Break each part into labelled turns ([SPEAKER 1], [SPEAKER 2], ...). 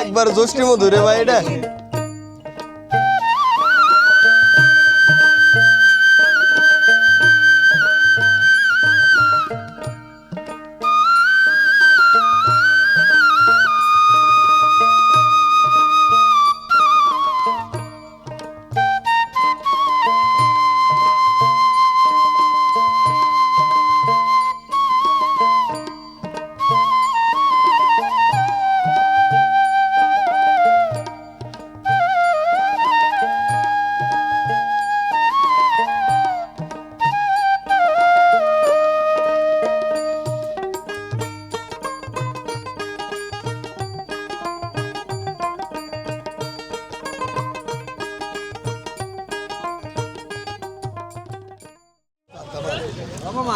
[SPEAKER 1] একবার জোষ্টি মধু রে ভাই এটা।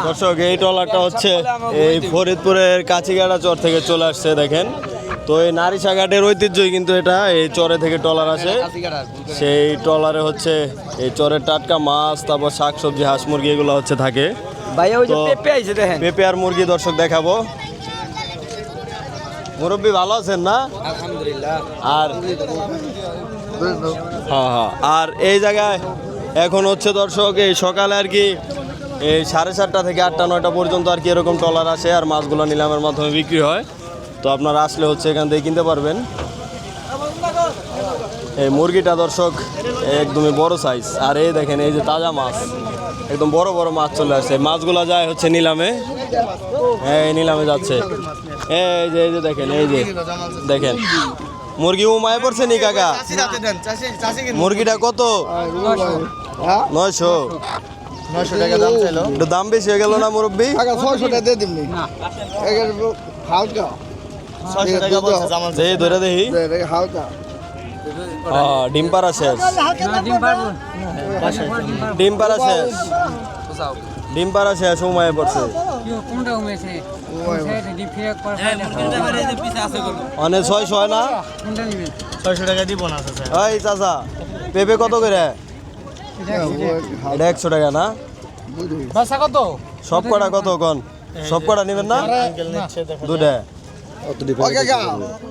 [SPEAKER 1] দর্শক এই ট্রলারটা হচ্ছে এই ফরিদপুরের কাছিগাড়া চর থেকে চলে আসছে দেখেন। তো এই নারিশাঘাটের ঐতিহ্যই কিন্তু এটা এই চরে থেকে ট্রলার আসে। সেই ট্রলারে হচ্ছে এই চরের টাটকা মাছ তারপর শাকসবজি হাঁস মুরগি এগুলো হচ্ছে থাকে।
[SPEAKER 2] পেঁপে
[SPEAKER 1] পেঁপে আর মুরগি দর্শক দেখাবো। মুরব্বী ভালো আছেন না?
[SPEAKER 2] আলহামদুলিল্লাহ।
[SPEAKER 1] আর হ্যাঁ হ্যাঁ। আর এই জায়গায় এখন হচ্ছে দর্শক এই সকালে আর কি এই সাড়ে সাতটা থেকে আটটা নয়টা পর্যন্ত আর কি এরকম ট্রলার আসে আর মাছগুলো নিলামের মাধ্যমে বিক্রি হয়। তো আপনারা আসলে হচ্ছে এখান থেকে কিনতে পারবেন। এই মুরগিটা দর্শক একদমই বড় সাইজ আর এই দেখেন এই যে তাজা মাছ। একদম বড় বড় মাছ চলে আসছে মাছগুলো যায় হচ্ছে নিলামে। এই নিলামে যাচ্ছে। এই যে এই যে দেখেন এই যে দেখেন। মুরগি উমায় পড়ছে নি কাকা? মুরগিটা কত? নয়শো।
[SPEAKER 3] নয়শো টাকা দাম চাইলো।
[SPEAKER 1] একটু দাম বেশি হয়ে গেল না মুরব্বী?
[SPEAKER 3] টাকা ছয়শো টাকা দিয়ে দিবনি হালকা
[SPEAKER 1] ছয়শো টাকা বলছে দেখি ধরে দেখি।
[SPEAKER 3] হালকা
[SPEAKER 1] হ্যাঁ ডিম পাড়া শেষ। ডিম পাড়া শেষ। ডিম পাড়া শেষ উমায় পড়ছে।
[SPEAKER 4] করা
[SPEAKER 1] ছয়শো হয় না?
[SPEAKER 5] ছয়শো টাকা দিব না
[SPEAKER 1] ওই চাচা পেঁপে কত করে? এটা একশো টাকা। না?
[SPEAKER 5] বাসা কত?
[SPEAKER 1] সব কটা কত কন সব কটা নেবেন না? দুটা।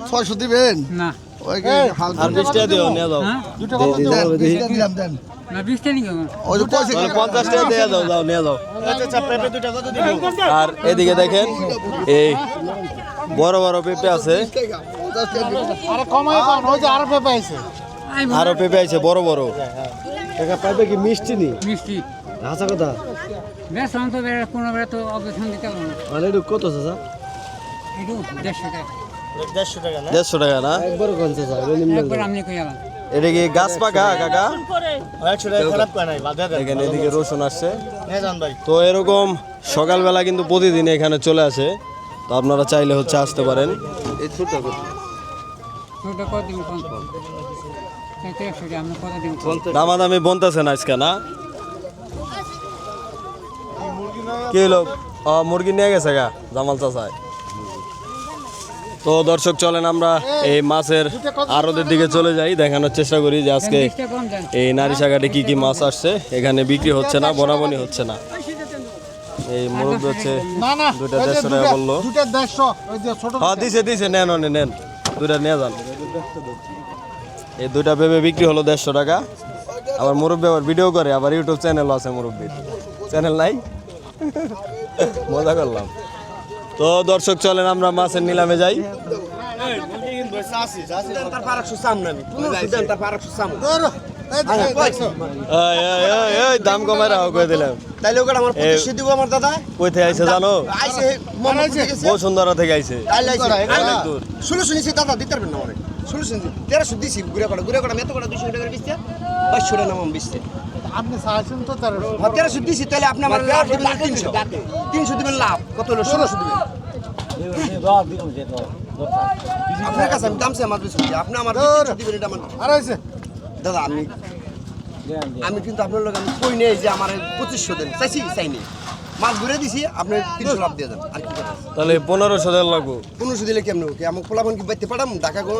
[SPEAKER 3] ছয়শো দিবেন?
[SPEAKER 4] না।
[SPEAKER 1] আর নিয়ে যাও।
[SPEAKER 4] হ্যাঁ?
[SPEAKER 3] দিলাম দেন।
[SPEAKER 4] না বিশটা নিকে আমার
[SPEAKER 3] ওই যে কইছে
[SPEAKER 1] তাহলে পঞ্চাশ টাকা দিয়ে দাও যাও নিয়ে যাও।
[SPEAKER 5] আচ্ছা পেঁপে দুটা কত দিব?
[SPEAKER 1] আর এদিকে দেখেন এই বড় বড় পেঁপে আছে।
[SPEAKER 5] আরে কমাই কম ওই যে আরও পেঁপে আছে
[SPEAKER 1] বড় পেঁপে বড় বড়
[SPEAKER 4] মিষ্টি
[SPEAKER 1] আচ্ছা কথা?
[SPEAKER 4] বেশ অন্ত বেড়ে কোনো বেড়ে তো দিতে পারব না।
[SPEAKER 1] মানে একটু কত চাচা
[SPEAKER 4] একটু দেড়শো টাকা।
[SPEAKER 5] দেড়শো টাকা না?
[SPEAKER 1] দেড়শো টাকা না?
[SPEAKER 4] একবার আমি কই গেলাম
[SPEAKER 1] এটা কি গাছ পাকা কাকা?
[SPEAKER 5] একশো টাকা খারাপ করে নাই বাধা
[SPEAKER 1] এদিকে রসুন আসছে। তো এরকম সকালবেলা কিন্তু প্রতিদিন এখানে চলে আসে। তো আপনারা চাইলে হচ্ছে আসতে পারেন।
[SPEAKER 4] ছোটো কত কত দিন
[SPEAKER 1] দামাদামি বনতেছেন আজকে না? কি হলো? ও, মুরগি নিয়ে গেছে গা জামাল চাচায় তো দর্শক চলেন আমরা এই মাছের আড়তের দিকে চলে যাই দেখানোর চেষ্টা করি যে আজকে এই নারী নারিশাঘাটে কি কি মাছ আসছে এখানে বিক্রি হচ্ছে না বনাবনি হচ্ছে না। এই মুরব্বী হচ্ছে
[SPEAKER 5] না না
[SPEAKER 1] দুইটা দেড়শো টাকা বলল।
[SPEAKER 5] দুটা দেড়শো ওই যে ছোট
[SPEAKER 1] হ্যাঁ দিছে দিছে নেন নেন। দুইটা নিয়ে যান। এই দুইটা ভেবে বিক্রি হলো দেড়শো টাকা। আবার মুরব্বী আবার ভিডিও করে আবার ইউটিউব চ্যানেল আছে মুরব্বীর। চ্যানেল নাই? মজা করলাম। তো দর্শক চলেন আমরা মাছের নিলামে যাই। দাম কমাই রাখো করে দিলাম।
[SPEAKER 6] তাইলে ওকে আমার
[SPEAKER 1] এই,
[SPEAKER 6] দিব আমার দাদা
[SPEAKER 1] কই থেকে আইছে। জানো
[SPEAKER 6] মনে
[SPEAKER 1] বসুন্ধরা থেকে আইছে
[SPEAKER 6] তাইলে আইসে ষোলো শুনেছি দাদা দিতে পারবেন না ষোলো শুনেছি তেরোশো দিছি ঘুরে কটা ঘুরে কটা মেতো কটা দুশো টাকা বেচতে বাইশশো টাকা নাম বেচতে
[SPEAKER 5] আপনি চাইছেন তো তেরোশো।
[SPEAKER 6] হ্যাঁ, তেরোশো দিছি তাহলে আপনি আমার লাভ দিবেন তিনশো। তিনশো। দিবেন লাভ কত হলো? ষোলোশো দিবেন। আপনার কাছে আমি দাম চাই আমার বেশি আপনি আমার দিবেন এটা আমার
[SPEAKER 5] আর হয়েছে?
[SPEAKER 6] দাদা আমি আমি কিন্তু আপনার লোক আমি কই নেই যে আমার পঁচিশশো দেন। চাইছি চাইনি। মাছ ঘুরে দিছি আপনি তিনশো লাভ দিয়ে দেন। আর কি
[SPEAKER 1] তাহলে পনেরোশো হাজার লাগবো
[SPEAKER 6] পনেরোশো দিলে কেমন কি আমার পোলাফোন কি বাইতে পাঠাম ঢাকা
[SPEAKER 1] গো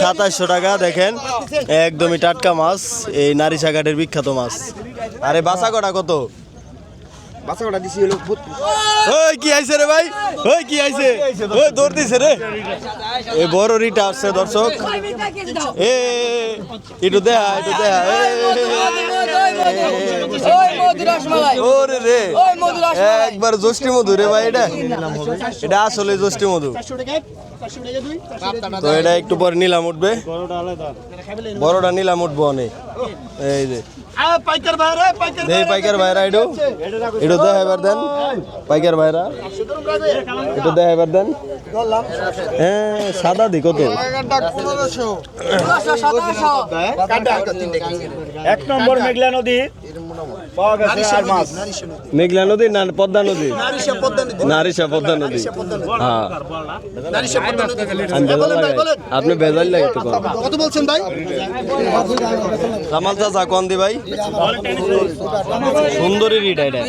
[SPEAKER 1] সাতাশশো টাকা দেখেন। একদমই টাটকা মাছ এই নারী সাঘাটের বিখ্যাত মাছ। আরে বাসা কটা কত?
[SPEAKER 7] বাচ্চা দিছি হলো
[SPEAKER 1] ওই কি আইছে রে ভাই? ওই কি আইছে? ওই দিছে রে। এই বড় রিটা আসছে দর্শক। এ একটু দেখা একটু এ,
[SPEAKER 2] রসমালাই
[SPEAKER 1] একবার জ্যৈষ্ঠী মধু রে ভাই এটা। এটা আসলে জ্যৈষ্ঠী মধু। তো এটা একটু পরে নিলাম উঠবে। বড়টা নিলাম উঠবো অনেক। এই যে।
[SPEAKER 7] পাইকার ভাইরা পাইকার
[SPEAKER 1] দেই পাইকার ভাইরা একটু একটু দেখা এবার দেন পাইকার ভাইরা। একটু দেখা এবার দেন। হ্যাঁ সাদা দি কত?
[SPEAKER 3] এক নম্বর মেঘলা নদী। পাওয়া গেছে আর মাছ।
[SPEAKER 1] মেঘলা নদী না পদ্মা নদী?
[SPEAKER 7] নারিশা পদ্মা নদী।
[SPEAKER 1] নারিশা হ্যাঁ।
[SPEAKER 7] বলেন
[SPEAKER 1] আপনি ভেজাল লাগে
[SPEAKER 7] কত বলছেন ভাই?
[SPEAKER 1] কামাল চাচা কন্দি দি ভাই? সুন্দরী রিট এটা।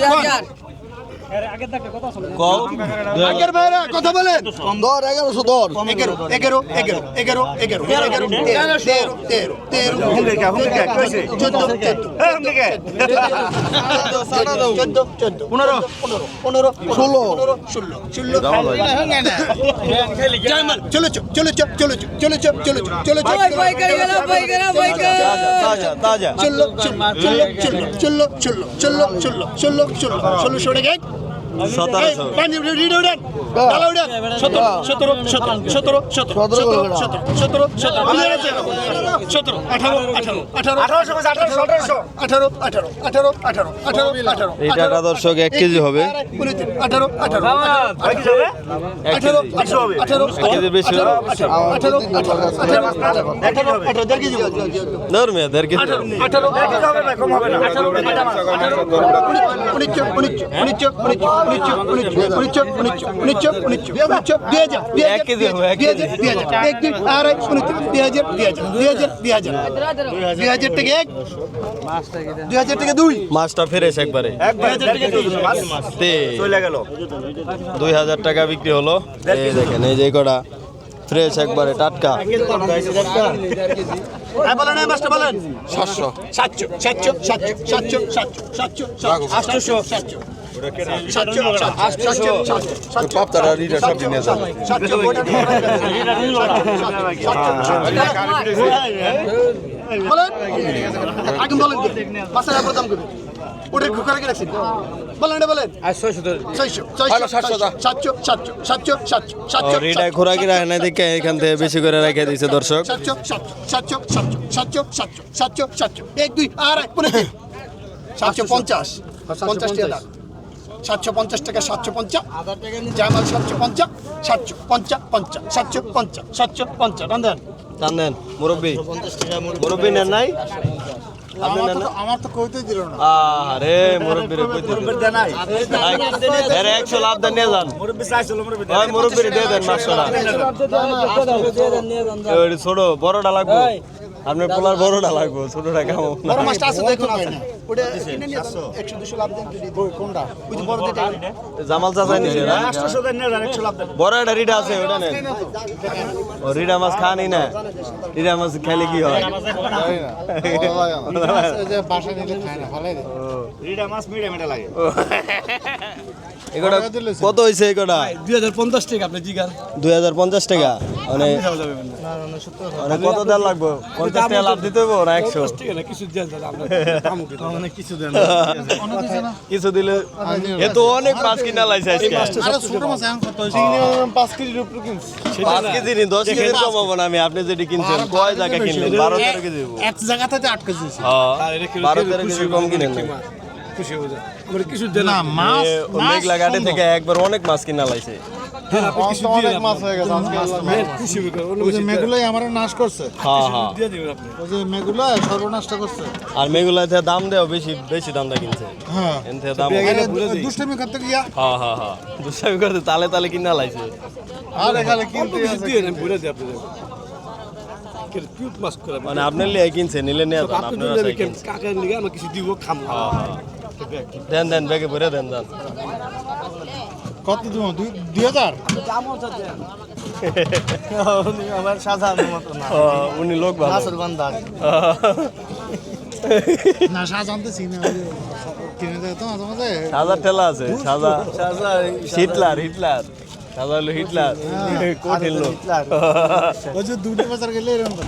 [SPEAKER 7] পাইকার ভাইরা কথা বলেন দর এগারোশো দর এগারো এগারো এগারো এগারো এগারো এগারো তেরো তেরো তেরো চোদ্দ চোদ্দ চোদ্দ পনেরো পনেরো পনেরো ষোলো পনেরো ষোলো ষোলো চলো চো চলো চো চলো চো চলো চো চলো চো চলো চো
[SPEAKER 2] পাইকার গেল পাইকার পাইকার
[SPEAKER 1] তাজা তাজা
[SPEAKER 7] চলো চলো চলো চলো চলো চলো চলো চলো চলো চলো সরে গে
[SPEAKER 1] সতেরোশো
[SPEAKER 7] সতেরো সতেরো সতেরো সতেরো আঠারো আঠারো আঠারো
[SPEAKER 1] এটা দর্শক এক কেজি হবে বেশি
[SPEAKER 7] আঠারো আঠারো দুই হাজার
[SPEAKER 1] টাকা বিক্রি হলো। এই দেখেন এই যে কটা। ফ্রেশ একবারে টাটকা।
[SPEAKER 7] সাতশো। সাতশো সাতশো সাতশো সাতশো সাতশো সাতশো সাতশো।
[SPEAKER 8] পাপতারা রিডার সব নিয়ে যাবে
[SPEAKER 7] বলেন আগে বলেন মাছের আপনার দাম করবেন ওটা কুকারে কে রাখছেন বলেন এটা বলেন ছয়শো ছয়শো সাতশো সাতশো সাতশো সাতশো সাতশো সাতশো
[SPEAKER 1] রিটায় খোরাকি রাখে না দেখে এখান থেকে বেশি করে রেখে দিছে দর্শক
[SPEAKER 7] সাতশো সাতশো সাতশো সাতশো সাতশো সাতশো সাতশো এক দুই আর এক পনেরো সাতশো পঞ্চাশ। পঞ্চাশ টাকা সাতশো পঞ্চাশ টাকা সাতশো পঞ্চাশ। জামাল সাতশো পঞ্চাশ সাতশো পঞ্চাশ পঞ্চাশ সাতশো পঞ্চাশ সাতশো পঞ্চাশ। রান্ধেন
[SPEAKER 1] টান দেন। মুরব্বী। মুরব্বী নেন নাই?
[SPEAKER 5] আমার তো কইতে দিল না।
[SPEAKER 1] আরে মুরব্বী রে কইতে আরে একশো লাভ দেন নিয়ে যান। ওই মুরব্বী দিয়ে। দেন মাছটা ওই ছোট বড়টা লাগবে। আপনার পোলার বড়টা লাগবে ছোটটা কেমন?
[SPEAKER 7] বড় মাছটা আছে দেখুন ওটা কিনে নিয়ে যান। একশো লাভ দেন কোনটা? ওই বড় যেটা
[SPEAKER 1] জামাল চাচা নিছে না বড় একটা রিডা আছে ওটা নেন। ও রিডা মাছ খানি না। রিডা মাছ খেলে কি হয়?
[SPEAKER 5] বাসা নিলে খায় না ভালোই দেয়।
[SPEAKER 3] রিডা মাছ মিডিয়াম এটা লাগে।
[SPEAKER 1] এগুলা কত হয়েছে?
[SPEAKER 8] দুই হাজার পঞ্চাশ টাকা আপনি জিগার।
[SPEAKER 1] দুই হাজার পঞ্চাশ টাকা? মানে মানে। কত দেওয়ার লাগবে পঞ্চাশ টাকা লাভ দিতে হইব না একশো।
[SPEAKER 8] কিছু দিয়ে যাবে। আপনার মানে কিছু দেন
[SPEAKER 1] কিছু দিলে এ তো অনেক মাছ কিনা লাইছে আজকে।
[SPEAKER 5] আরে ছোট মাছ এখন কত হয়েছে? পাঁচ কেজির উপরে কিনছি।
[SPEAKER 1] পাঁচ কেজি দশ কেজি কমাবো না আমি আপনি যেটি কিনছেন কয় জায়গা কিনলেন? বারো তেরো কেজি
[SPEAKER 5] এক জায়গা থেকে আট কেজি
[SPEAKER 1] হ্যাঁ, বারো তেরো কেজি কম কিনেন
[SPEAKER 8] খুশি হয়ে যায় কিছু দেন
[SPEAKER 5] না মাছ
[SPEAKER 1] মেঘলা ঘাটে থেকে একবার অনেক মাছ কিনা লাইছে।
[SPEAKER 8] মাছ হয়ে গেছে আজকে
[SPEAKER 5] ওই যে মেগুলাই আমার নাশ করছে।
[SPEAKER 1] হ্যাঁ হ্যাঁ।
[SPEAKER 5] ওই যে সর্বনাশটা করছে।
[SPEAKER 1] আর মেঘলাতে দাম দেও বেশি বেশি দাম দা কিনছে।
[SPEAKER 5] হ্যাঁ।
[SPEAKER 1] দাম
[SPEAKER 5] দুষ্টামি করতে গিয়া।
[SPEAKER 1] হ্যাঁ হ্যাঁ হ্যাঁ। দুষ্টামি করতে তালে তালে কিনা লাইছে।
[SPEAKER 5] আর এখানে কিনতে
[SPEAKER 8] দিই
[SPEAKER 1] মানে আপনার লিয়ে কিনছে নিলে নিয়ে যান আপনার বাসায় কিনছে। দেন দেন ব্যাগে ভরে দেন দেন।
[SPEAKER 5] কত দিব? দুই হাজার?
[SPEAKER 8] আমার সাজানোর মতো না।
[SPEAKER 1] উনি লোক ভালো।
[SPEAKER 8] নাসর
[SPEAKER 5] না কিনে দেয় তো মাঝে মাঝে।
[SPEAKER 1] সাজা ঠেলা আছে সাজা। Hitler Hitler. সাজা হলো হিটলার। কঠিন লোক।
[SPEAKER 5] ওই যে দুটো বাজার গেলে এরকম তো।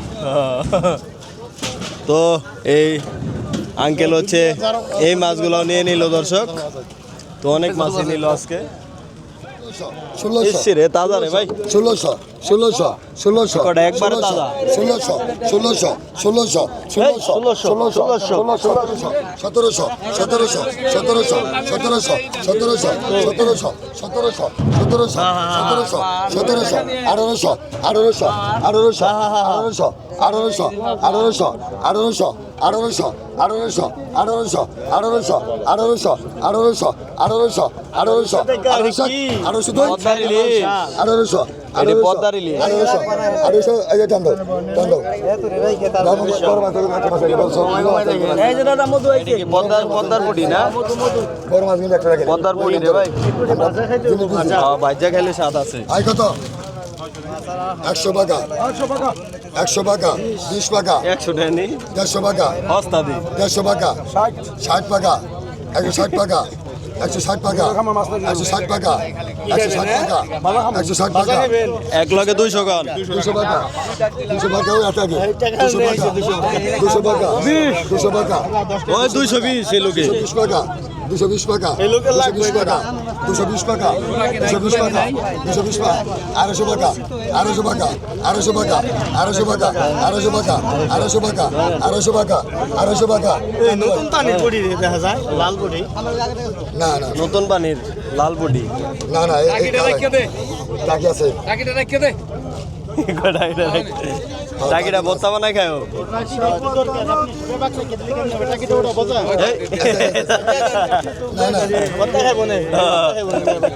[SPEAKER 1] তো এই আঙ্কেল হচ্ছে এই মাছগুলো নিয়ে নিল দর্শক। তো অনেক মাছই নিল আজকে।
[SPEAKER 8] ষোলোশো।
[SPEAKER 1] তাজা রে ভাই।
[SPEAKER 8] ষোলোশো। ষোলোশো ষোলোশো? ষোলোশো ষোলোশো ষোলোশো
[SPEAKER 1] ষোলোশো, ষোলোশো।
[SPEAKER 8] ষোলোশো সতেরোশো সতেরোশো সতেরোশো সতেরোশো সতেরোশো সতেরোশো সতেরোশো সতেরোশো সতেরোশো সতেরোশো আঠারোশো আঠারোশো আঠারোশো আঠারোশো আঠারোশো আঠারোশো আঠারোশো আঠারোশো আঠারোশো আঠারোশো আঠারোশো আঠারোশো আঠারোশো আঠারোশো আঠারোশো আঠারোশো আঠারোশো
[SPEAKER 1] ইলিশ
[SPEAKER 8] আঠারোশো
[SPEAKER 1] আর পদ্মার ইলিশ
[SPEAKER 8] আড়াইশো এই যে
[SPEAKER 1] টান্ডো টান্ডো পদ্মার পদ্মার পুটি না? পদ্মার পুটি রে ভাই। আচ্ছা, ভাজ্যা খেলে স্বাদ আছে।
[SPEAKER 8] আই কত? একশো টাকা একশো টাকা বিশ টাকা
[SPEAKER 1] একশো
[SPEAKER 8] দেড়শো টাকা ষাট টাকা একশো ষাট টাকা একশো ষাট টাকা একশো ষাট টাকা একশো ষাট টাকা।
[SPEAKER 1] এক লগে দুইশো গান
[SPEAKER 8] দুশো টাকা দুশো টাকা ওই দুশো টাকা দুশো টাকা দুশো টাকা
[SPEAKER 1] ওই দুইশো বিশ এই লোকে।
[SPEAKER 8] দুশো টাকা। দুশো বিশ টাকা দুশো বিশ টাকা দুশো বিশ টাকা দুশো বিশ টাকা দুশো বিশ টাকা আড়াইশো টাকা আড়াইশো টাকা আড়াইশো টাকা আড়াইশো টাকা আড়াইশো টাকা আড়াইশো টাকা আড়াইশো টাকা আড়াইশো টাকা।
[SPEAKER 3] নতুন পানির পড়ি দেখা যায় লাল পড়ি
[SPEAKER 8] না না।
[SPEAKER 1] নতুন পানির লাল পুটি
[SPEAKER 8] না না টাকি আছে।
[SPEAKER 1] টাকিটা বত্তা বানাই খায়।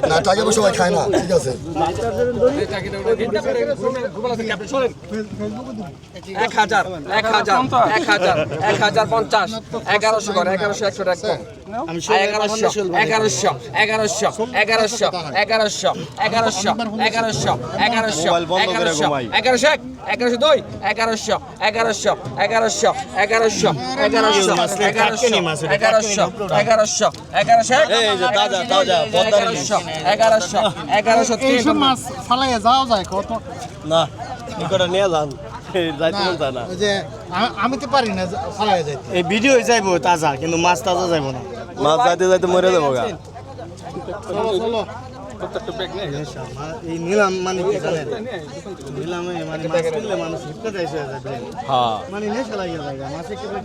[SPEAKER 8] না সবাই খায় না ঠিক আছে
[SPEAKER 2] এক হাজার এক হাজার এক হাজার এক হাজার পঞ্চাশ, এগারোশো করে, এগারোশো একশো টাকা। এগারোশো এগারোশো এগারোশো এগারোশো এগারোশো এগারোশো এগারোশো এগারোশো
[SPEAKER 1] মোবাইল বন্ধ করে
[SPEAKER 2] এগারোশো এগারোশো এগারোশো দুই এগারোশো এগারোশো এগারোশো এগারোশো এগারোশো এগারোশো এগারোশো এগারোশো এগারোশো এক
[SPEAKER 1] এই যে তাজা তাজা পদ্মার ইলিশ
[SPEAKER 2] এগারোশো এগারোশো এগারোশো তিন
[SPEAKER 5] মাছ ফালাইয়া যাওয়া যায় কত
[SPEAKER 1] না নিয়ে যান মন
[SPEAKER 5] আমি তো পারি না যা- ফালাইয়া যাইতে
[SPEAKER 3] এই ভিডিও যাইবো তাজা কিন্তু মাছ তাজা যাইবো না
[SPEAKER 1] মাছ যাইতে যাইতে মরে যাব গা।
[SPEAKER 3] এই নিলাম মানে কি জানেন? নিলামে মানে মাছ কিনলে মানুষ হিপকাতে এসে যায়
[SPEAKER 1] হ্যাঁ।
[SPEAKER 3] মানে নেশা লাগিয়ে যায় মাছ একেবারে